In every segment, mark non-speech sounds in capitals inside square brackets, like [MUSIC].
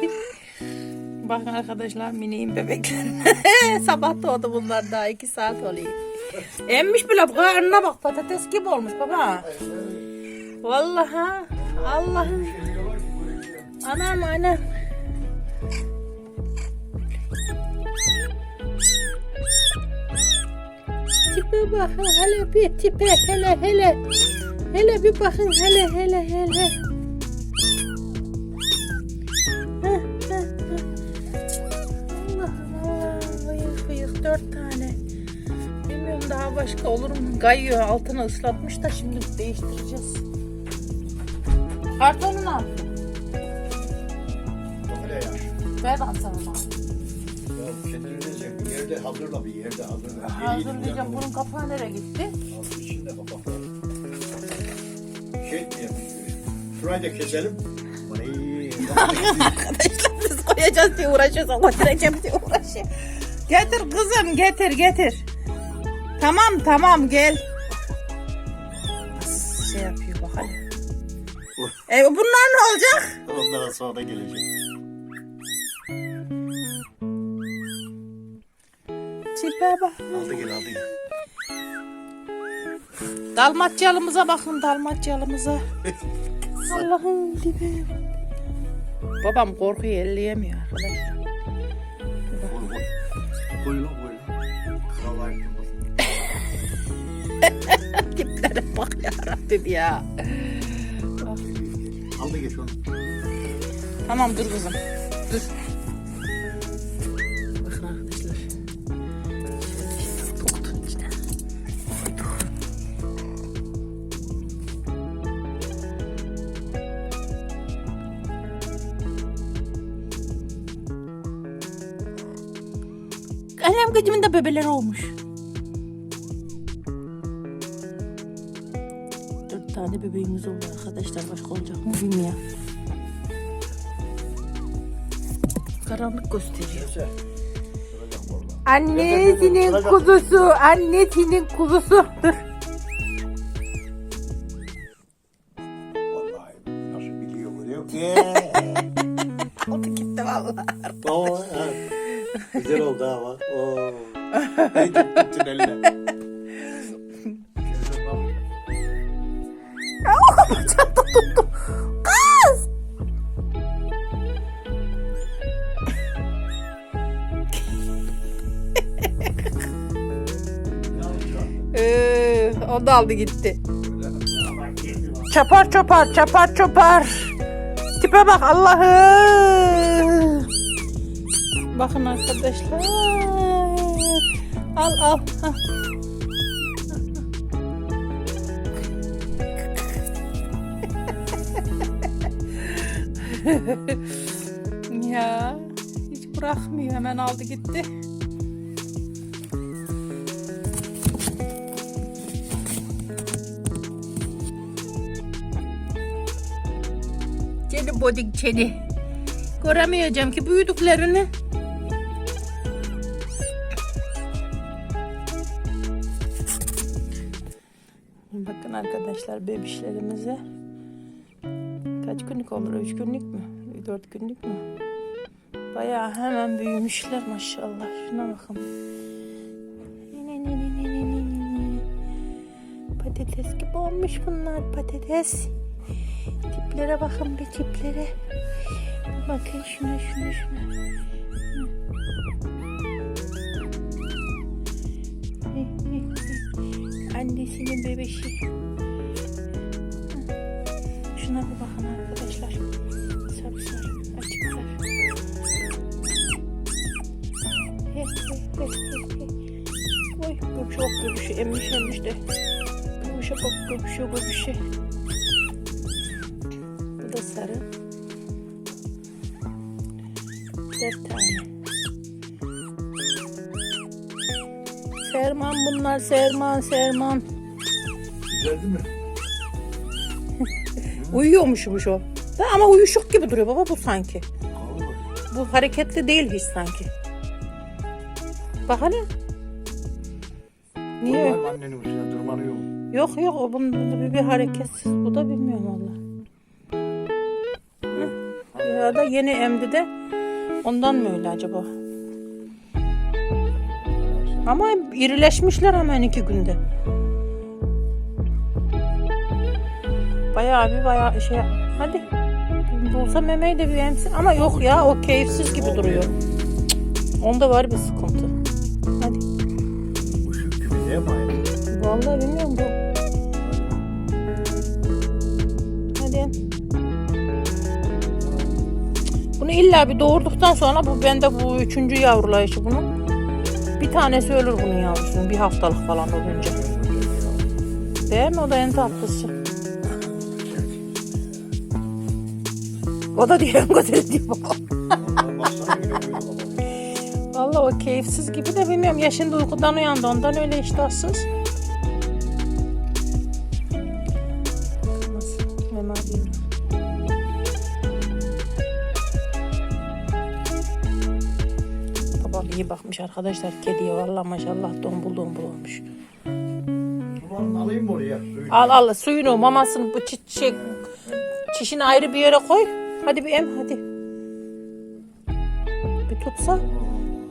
[LAUGHS] Bakın arkadaşlar miniğin bebeklerine. [LAUGHS] Sabah doğdu bunlar daha iki saat oluyor. Emmiş bile karnına bak patates gibi olmuş baba. Vallahi Allah'ım. Anam anam. Tipe bakın hele bir tipe hele hele. Hele bir bakın hele hele hele. Dört tane. Bilmiyorum daha başka olur mu? Kayıyor altını ıslatmış da şimdi değiştireceğiz. Kartonunu al. Öyle ya. Ver ben sana. Ya bir yerde hazırla bir yerde hazırla. Hazırlayacağım. Bunun kapağı nereye gitti? Al içinde kapak var. Şey yapayım? Şurayı da keselim. [LAUGHS] Arkadaşlar biz koyacağız diye uğraşıyoruz. Götüreceğim diye uğraşıyor. Getir kızım getir getir. Tamam tamam gel. Nasıl şey yapıyor bakalım. E bunlar ne olacak? Onlara sonra gelecek. Tipe bak. Aldı gel aldı gel. Dalmatçalımıza bakın dalmatçalımıza. [LAUGHS] Allah'ım dibe. Babam korkuyu elleyemiyor arkadaşlar. Koy koy. Koy lan koy lan. Kral ayrılmasın. [LAUGHS] Tiplere bak ya Rabbim ya. Aldı geç onu. Tamam dur kızım. Dur. Annem gıcımın da bebeleri olmuş. Dört tane bebeğimiz oldu arkadaşlar. Başka olacak mı bilmiyorum. Karanlık gösteriyor. Annesinin kuzusu, annesinin kuzusu. [LAUGHS] Ne tuttun eline. Çatı tuttu. Kız! Ee, o da aldı gitti. Çapar çapar çapar çapar. Tipe bak Allah'ım. Bakın arkadaşlar. Al al. Hah. ya hiç bırakmıyor hemen aldı gitti. Çeni bodik çeni. Göremeyeceğim ki büyüdüklerini. Bakın arkadaşlar bebişlerimize. Kaç günlük olur? Üç günlük mü? Dört günlük mü? Bayağı hemen büyümüşler maşallah. Şuna bakın. Patates gibi olmuş bunlar patates. Tiplere bakın bir tiplere. Bakın şuna şuna şuna. Annesinin bebeşi. Şuna bir bakın arkadaşlar. Sarı sarı açıklar. He he he he. Oy bu çok göbüşü emmiş emmiş de. Göbüşe bak göbüşe göbüşe. Bu da sarı. Dört tane. Serman bunlar Serman Serman. Güzel değil mi? [LAUGHS] Uyuyormuşmuş o. Da ama uyuşuk gibi duruyor baba bu sanki. Bu hareketli değil hiç sanki. Bak hele. Niye? Annenin üstüne tırmanıyor. Yok yok o bunun bir, bir hareketsiz. Bu da bilmiyorum valla. Ya da yeni emdi de ondan mı öyle acaba? Ama irileşmişler hemen iki günde. Bayağı bir bayağı şey hadi bulsa memeyi de bir emsin ama yok ya o keyifsiz gibi duruyor. Onda var bir sıkıntı. Hadi. Bu şu ne yapayım? Vallahi bilmiyorum bu. Hadi. Bunu illa bir doğurduktan sonra bu bende bu üçüncü yavrulayışı bunun. Bir tanesi ölür bunun yavrusunun bir haftalık falan olunca. Değil mi? O da en tatlısı. O da diyor [LAUGHS] en güzeli diyor. Vallahi o keyifsiz gibi de bilmiyorum. Ya şimdi uykudan uyandı ondan öyle iştahsız. Nasıl? Mema diyorum. İyi bakmış arkadaşlar kediye vallahi maşallah dombul dombul olmuş. Ulan alayım mı oraya? Al al suyunu mamasını bu çi şey, çişini ayrı bir yere koy. Hadi bir em hadi. Bir tutsa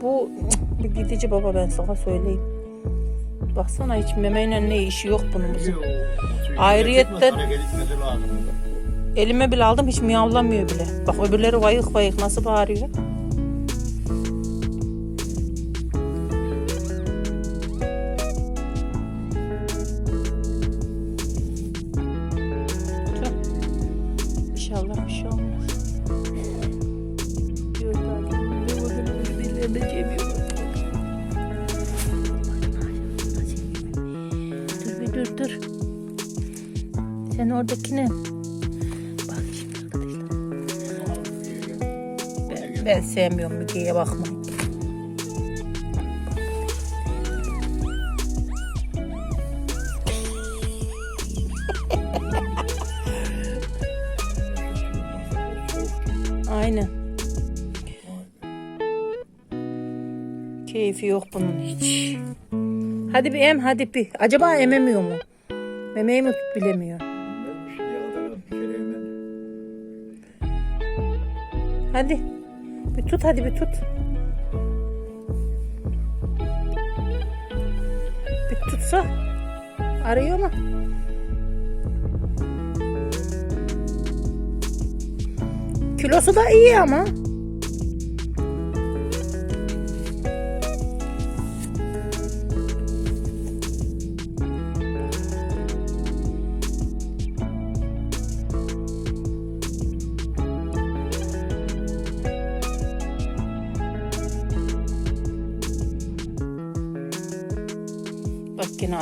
bu bir gidici baba ben sana söyleyeyim. Baksana hiç memeyle ne işi yok bunun bizim. Ayrıyetten-. Elime bile aldım hiç miyavlamıyor bile. Bak öbürleri vayık vayık nasıl bağırıyor. Sen oradakine Bak şimdi arkadaşlar. Ben, ben sevmiyorum Müge'ye bakmayı. [LAUGHS] Aynen. Keyfi yok bunun hiç. Hadi bir em hadi bir. Acaba ememiyor mu? Memeyi mi bilemiyor. Hadi. Bir tut hadi bir tut. Bir tutsa. Arıyor mu? Kilosu da iyi ama.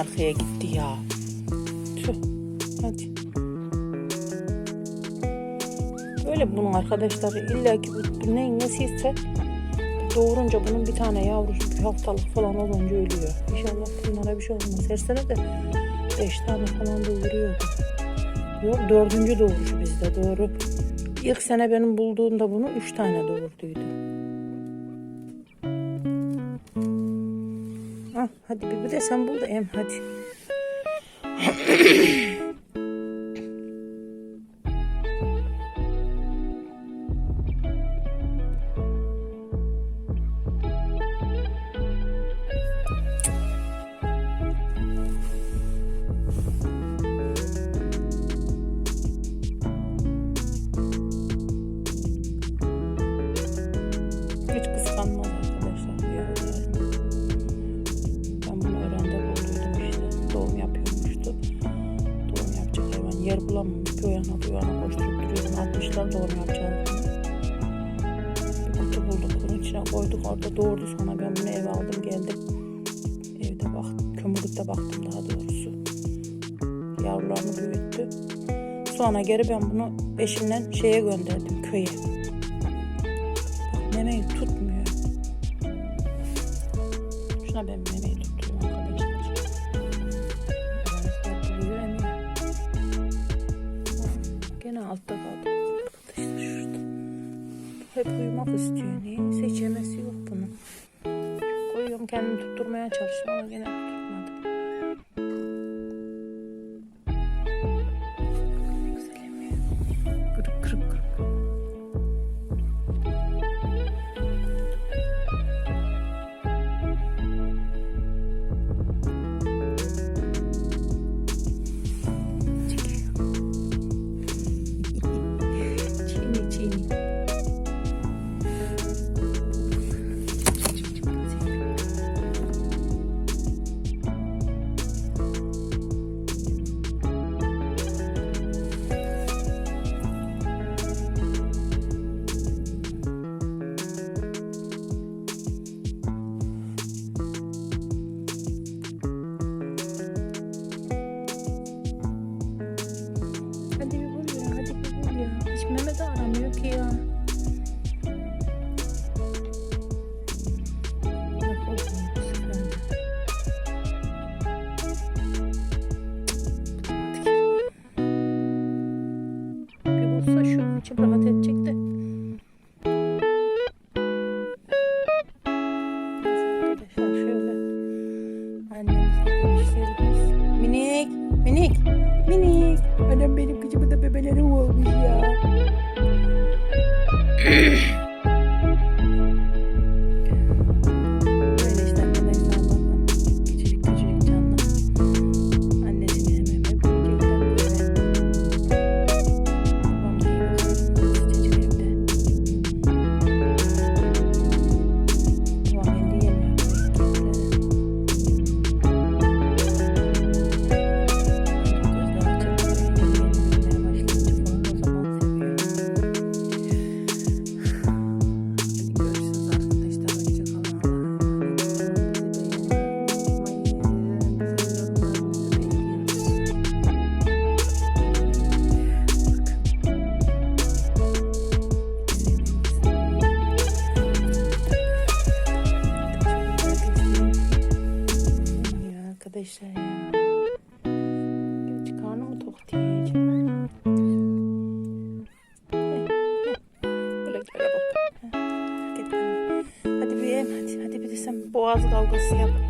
Arkaya gitti ya. Tüh. Hadi. Böyle bunun arkadaşları illa ki bu ne nesiyse doğurunca bunun bir tane yavrusu bir haftalık falan olunca ölüyor. İnşallah bunlara bir şey olmaz. Her sene de beş tane falan doğuruyordu. Yok dördüncü doğuruşu bizde doğru. İlk sene benim bulduğumda bunu üç tane doğurduydu. Hadi bir, de sen bul da em hadi. [LAUGHS] doğum yapacağını. Bir kutu bulduk. Bunun içine koyduk. Orada doğurdu sonra ben bunu eve aldım geldim. Evde baktım. Kömürlükte baktım daha doğrusu. Yavrularını büyüttü. Sonra geri ben bunu eşimden şeye gönderdim köye. Bak memeyi tutmuyor. Şuna ben tutturmak istiyor. Seçemesi yok bunun. Koyuyorum kendimi tutturmaya çalışıyorum ama yine tutturmadı. Kırık kırık kırık. Çiğni çiğni. Çok rahat edecekti. contigo. Hadi bir, hadi, hadi bir de sen boğaz dalgası yap.